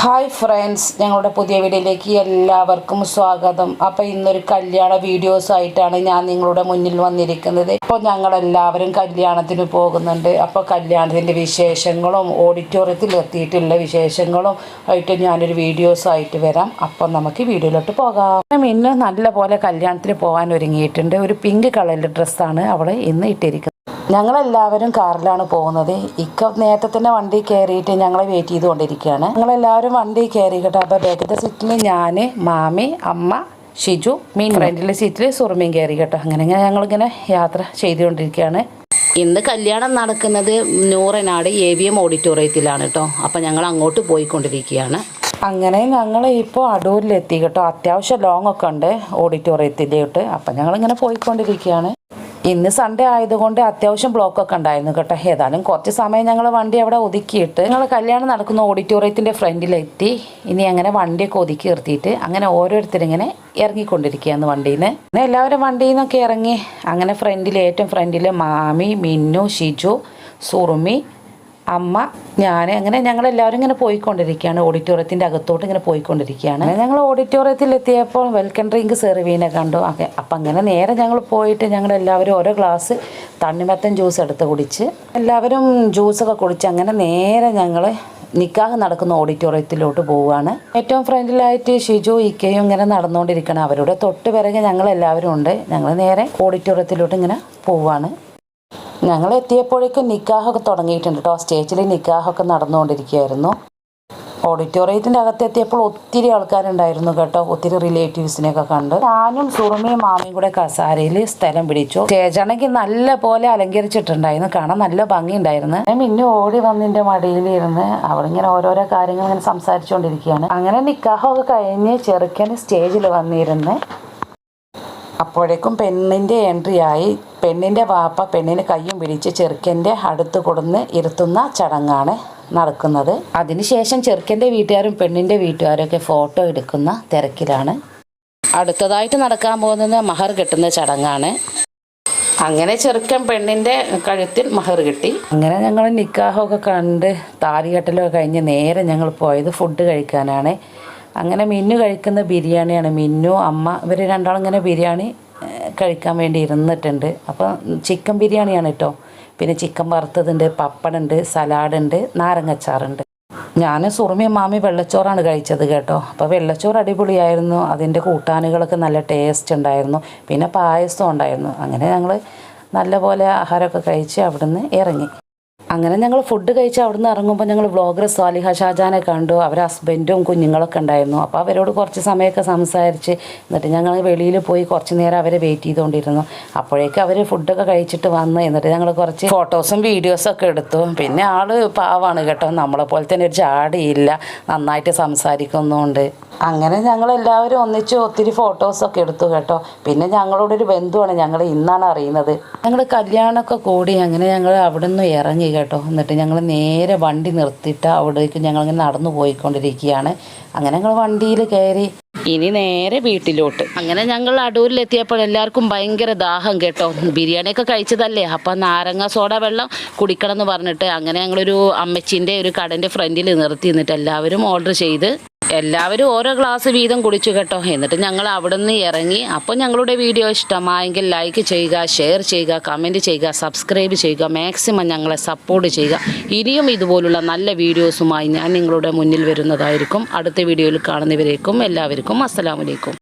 Hi friends ഞങ്ങളുടെ പുതിയ വീഡിയോയിലേക്ക് എല്ലാവർക്കും സ്വാഗതം. അപ്പോൾ ഇന്നൊരു കല്യാണ വീഡിയോസ് ആയിട്ടാണ് ഞാൻ നിങ്ങളുടെ മുന്നിൽ വന്നിരിക്കുന്നത്. അപ്പോൾ ഞങ്ങളെല്ലാവരും കല്യാണത്തിന് പോകുന്നുണ്ട്. അപ്പോൾ കല്യാണത്തിന്റെ വിശേഷങ്ങളും ഓഡിറ്റോറിയത്തിൽ എത്തിയിട്ടുള്ള വിശേഷങ്ങളും ആയിട്ട് ഞാനൊരു വീഡിയോസ് ആയിട്ട് വരാം. അപ്പം നമുക്ക് വീഡിയോയിലോട്ട് പോകാം. ഇന്ന് നല്ല പോലെ കല്യാണത്തിന് പോകാൻ ഒരുങ്ങിയിട്ടുണ്ട്. ഒരു പിങ്ക് കളറിന്റെ ഡ്രസ്സാണ് അവൾ ഇന്ന് ഇട്ടിരിക്കുന്നത്. ഞങ്ങളെല്ലാവരും കാറിലാണ് പോകുന്നത്. ഇക്ക നേരത്തെ തന്നെ വണ്ടി കയറിയിട്ട് ഞങ്ങളെ വെയിറ്റ് ചെയ്തുകൊണ്ടിരിക്കുകയാണ്. ഞങ്ങളെല്ലാവരും വണ്ടി കയറി കേട്ടോ അപ്പോൾ ബാക്കത്തെ സീറ്റിൽ ഞാൻ മാമി അമ്മ ഷിജു മീൻ ഫ്രണ്ടിലെ സീറ്റിൽ സുറുമീൻ കയറി കേട്ടോ അങ്ങനെ ഇങ്ങനെ ഞങ്ങളിങ്ങനെ യാത്ര ചെയ്തുകൊണ്ടിരിക്കുകയാണ്. ഇന്ന് കല്യാണം നടക്കുന്നത് നൂറനാട് എ വി എം ഓഡിറ്റോറിയത്തിലാണ് കേട്ടോ അപ്പം ഞങ്ങൾ അങ്ങോട്ട് പോയിക്കൊണ്ടിരിക്കുകയാണ്. അങ്ങനെ ഞങ്ങൾ ഇപ്പോൾ അടൂരിലെത്തി കേട്ടോ അത്യാവശ്യം ലോങ് ഒക്കെ ഉണ്ട് ഓഡിറ്റോറിയത്തിലോട്ട് അപ്പം ഞങ്ങളിങ്ങനെ പോയിക്കൊണ്ടിരിക്കുകയാണ്. ഇന്ന് സൺഡേ ആയതുകൊണ്ട് അത്യാവശ്യം ബ്ലോക്ക് ഒക്കെ ഉണ്ടായിരുന്നു കേട്ടോ. ഏതായാലും കുറച്ച് സമയം ഞങ്ങൾ വണ്ടി അവിടെ ഒതുക്കിയിട്ട് ഞങ്ങൾ കല്യാണം നടക്കുന്ന ഓഡിറ്റോറിയത്തിന്റെ ഫ്രണ്ടിലെത്തി. ഇനി അങ്ങനെ വണ്ടിയൊക്കെ ഒതുക്കി നിർത്തിയിട്ട് അങ്ങനെ ഓരോരുത്തരിങ്ങനെ ഇറങ്ങിക്കൊണ്ടിരിക്കുകയാണ് വണ്ടിയിൽ നിന്ന് എല്ലാവരും വണ്ടിയിൽ നിന്നൊക്കെ ഇറങ്ങി. അങ്ങനെ ഫ്രണ്ടിൽ ഏറ്റവും ഫ്രണ്ടിൽ മാമി മിന്നു ഷിജു സുറുമി അമ്മ ഞാൻ അങ്ങനെ എല്ലാവരും ഇങ്ങനെ പോയിക്കൊണ്ടിരിക്കുകയാണ്. ഓഡിറ്റോറിയത്തിന്റെ അകത്തോട്ട് ഇങ്ങനെ പോയിക്കൊണ്ടിരിക്കുകയാണ്. ഞങ്ങൾ ഓഡിറ്റോറിയത്തിൽ എത്തിയപ്പോൾ വെൽക്കം ഡ്രിങ്ക് സെർവീനെ കണ്ടു. അതെ അപ്പം അങ്ങനെ നേരെ ഞങ്ങൾ പോയിട്ട് ഞങ്ങൾ എല്ലാവരും ഓരോ ഗ്ലാസ് തണ്ണിമത്തൻ ജ്യൂസ് എടുത്ത് കുടിച്ച് എല്ലാവരും ജ്യൂസൊക്കെ കുടിച്ച് അങ്ങനെ നേരെ ഞങ്ങൾ നിക്കാഹ് നടക്കുന്ന ഓഡിറ്റോറിയത്തിലോട്ട് പോവുകയാണ്. ഏറ്റവും ഫ്രണ്ടിലായിട്ട് ഷിജു ഇക്കയും ഇങ്ങനെ നടന്നുകൊണ്ടിരിക്കണം അവരുടെ തൊട്ട് പിറകെ ഞങ്ങൾ എല്ലാവരും ഉണ്ട്. ഞങ്ങൾ നേരെ ഓഡിറ്റോറിയത്തിലോട്ട് ഇങ്ങനെ പോവുകയാണ്. ഞങ്ങൾ എത്തിയപ്പോഴേക്കും നിക്കാഹൊക്കെ തുടങ്ങിയിട്ടുണ്ട് കേട്ടോ സ്റ്റേജിൽ നിക്കാഹൊക്കെ നടന്നുകൊണ്ടിരിക്കുകയായിരുന്നു. ഓഡിറ്റോറിയത്തിന്റെ അകത്ത് എത്തിയപ്പോൾ ഒത്തിരി ആൾക്കാരുണ്ടായിരുന്നു കേട്ടോ. ഒത്തിരി റിലേറ്റീവ്സിനെയൊക്കെ കണ്ട്. ഞാനും സുറുമയും മാമിയും കൂടെ കസാരയിൽ സ്ഥലം പിടിച്ചു. സ്റ്റേജാണെങ്കിൽ നല്ല പോലെ അലങ്കരിച്ചിട്ടുണ്ടായിരുന്നു. കാണാൻ നല്ല ഭംഗിയുണ്ടായിരുന്നു. ഞാൻ പിന്നെ ഓടി വന്നിന്റെ മടിയിലിരുന്ന് അവളിങ്ങനെ ഓരോരോ കാര്യങ്ങൾ ഇങ്ങനെ സംസാരിച്ചുകൊണ്ടിരിക്കുകയാണ്. അങ്ങനെ നിക്കാഹൊക്കെ കഴിഞ്ഞ് ചെറുക്കൻ സ്റ്റേജിൽ വന്നിരുന്ന് അപ്പോഴേക്കും പെണ്ണിന്റെ എൻട്രി ആയി. പെണ്ണിന്റെ വാപ്പ പെണ്ണിന് കയ്യും പിടിച്ച് ചെറുക്കന്റെ അടുത്ത് കൊടുന്ന് ഇരുത്തുന്ന ചടങ്ങാണ് നടക്കുന്നത്. അതിനുശേഷം ചെറുക്കന്റെ വീട്ടുകാരും പെണ്ണിന്റെ വീട്ടുകാരൊക്കെ ഫോട്ടോ എടുക്കുന്ന തിരക്കിലാണ്. അടുത്തതായിട്ട് നടക്കാൻ പോകുന്നത് മഹർ കെട്ടുന്ന ചടങ്ങാണ്. അങ്ങനെ ചെറുക്കൻ പെണ്ണിന്റെ കഴുത്തിൽ മഹർ കിട്ടി. അങ്ങനെ ഞങ്ങൾ നിക്കാഹമൊക്കെ കണ്ട് താലികെട്ടലൊക്കെ കഴിഞ്ഞ് നേരെ ഞങ്ങൾ പോയത് ഫുഡ് കഴിക്കാനാണ്. അങ്ങനെ മിന്നു കഴിക്കുന്ന ബിരിയാണിയാണ്. മിന്നു അമ്മ ഇവർ രണ്ടാളും ഇങ്ങനെ ബിരിയാണി കഴിക്കാൻ വേണ്ടി ഇരുന്നിട്ടുണ്ട്. അപ്പോൾ ചിക്കൻ ബിരിയാണിയാണ് കേട്ടോ പിന്നെ ചിക്കൻ വറുത്തതുണ്ട് പപ്പടുണ്ട് സലാഡുണ്ട് നാരങ്ങച്ചാറുണ്ട്. ഞാൻ സുറുമിയും മാമി വെള്ളച്ചോറാണ് കഴിച്ചത് കേട്ടോ. അപ്പോൾ വെള്ളച്ചോറ് അടിപൊളിയായിരുന്നു. അതിന്റെ കൂട്ടാനുകളൊക്കെ നല്ല ടേസ്റ്റ് ഉണ്ടായിരുന്നു. പിന്നെ പായസം ഉണ്ടായിരുന്നു. അങ്ങനെ ഞങ്ങൾ നല്ലപോലെ ആഹാരമൊക്കെ കഴിച്ച് അവിടുന്ന് ഇറങ്ങി. അങ്ങനെ ഞങ്ങൾ ഫുഡ് കഴിച്ച് അവിടുന്ന് ഇറങ്ങുമ്പോൾ ഞങ്ങൾ വ്ളോഗർ സ്വാലിഹ ഷാജാനെ കണ്ടു. അവരെ ഹസ്ബൻഡും കുഞ്ഞുങ്ങളൊക്കെ ഉണ്ടായിരുന്നു. അപ്പോൾ അവരോട് കുറച്ച് സമയമൊക്കെ സംസാരിച്ച് എന്നിട്ട് ഞങ്ങൾ വെളിയിൽ പോയി കുറച്ച് നേരം അവരെ വെയിറ്റ് ചെയ്തുകൊണ്ടിരുന്നു അപ്പോഴേക്കും അവർ ഫുഡൊക്കെ കഴിച്ചിട്ട് വന്ന് എന്നിട്ട് ഞങ്ങൾ കുറച്ച് ഫോട്ടോസും വീഡിയോസും ഒക്കെ എടുത്തു. പിന്നെ ആൾ പാവാണ് കേട്ടോ. നമ്മളെ പോലെ തന്നെ ഒരു ചാടിയില്ല നന്നായിട്ട് സംസാരിക്കുന്നുണ്ട്. അങ്ങനെ ഞങ്ങൾ എല്ലാവരും ഒന്നിച്ച് ഒത്തിരി ഫോട്ടോസൊക്കെ എടുത്തു കേട്ടോ. പിന്നെ ഞങ്ങളോട് ഒരു ബന്ധുവാണ് ഞങ്ങൾ ഇന്നാണ് അറിയുന്നത്. ഞങ്ങൾ കല്യാണമൊക്കെ കൂടി അങ്ങനെ ഞങ്ങൾ അവിടെ നിന്ന് ഇറങ്ങി കേട്ടോ. എന്നിട്ട് ഞങ്ങൾ നേരെ വണ്ടി നിർത്തിയിട്ട് അവിടേക്ക് ഞങ്ങളിങ്ങനെ നടന്നു പോയിക്കൊണ്ടിരിക്കുകയാണ് അങ്ങനെ ഞങ്ങൾ വണ്ടിയിൽ കയറി ഇനി നേരെ വീട്ടിലോട്ട്. അങ്ങനെ ഞങ്ങൾ അടൂരിൽ എത്തിയപ്പോൾ എല്ലാവർക്കും ഭയങ്കര ദാഹം കേട്ടോ. ബിരിയാണിയൊക്കെ കഴിച്ചതല്ലേ? അപ്പം നാരങ്ങ സോഡ വെള്ളം കുടിക്കണം എന്ന് പറഞ്ഞിട്ട് അങ്ങനെ ഞങ്ങളൊരു അമ്മച്ചിന്റെ ഒരു കടന്റെ ഫ്രണ്ടിൽ നിർത്തി നിന്നിട്ട് എല്ലാവരും ഓർഡർ ചെയ്ത് എല്ലാവരും ഓരോ ഗ്ലാസ് വീതം കുടിച്ചു കേട്ടോ. എന്നിട്ട് ഞങ്ങൾ അവിടെ നിന്ന് ഇറങ്ങി. അപ്പോൾ ഞങ്ങളുടെ വീഡിയോ ഇഷ്ടമായെങ്കിൽ ലൈക്ക് ചെയ്യുക ഷെയർ ചെയ്യുക കമന്റ് ചെയ്യുക സബ്സ്ക്രൈബ് ചെയ്യുക മാക്സിമം ഞങ്ങളെ സപ്പോർട്ട് ചെയ്യുക. ഇനിയും ഇതുപോലുള്ള നല്ല വീഡിയോസുമായി ഞാൻ നിങ്ങളുടെ മുന്നിൽ വരുന്നതായിരിക്കും. അടുത്ത വീഡിയോയിൽ കാണുന്നവരേക്കും എല്ലാവർക്കും അസ്സലാമലൈക്കും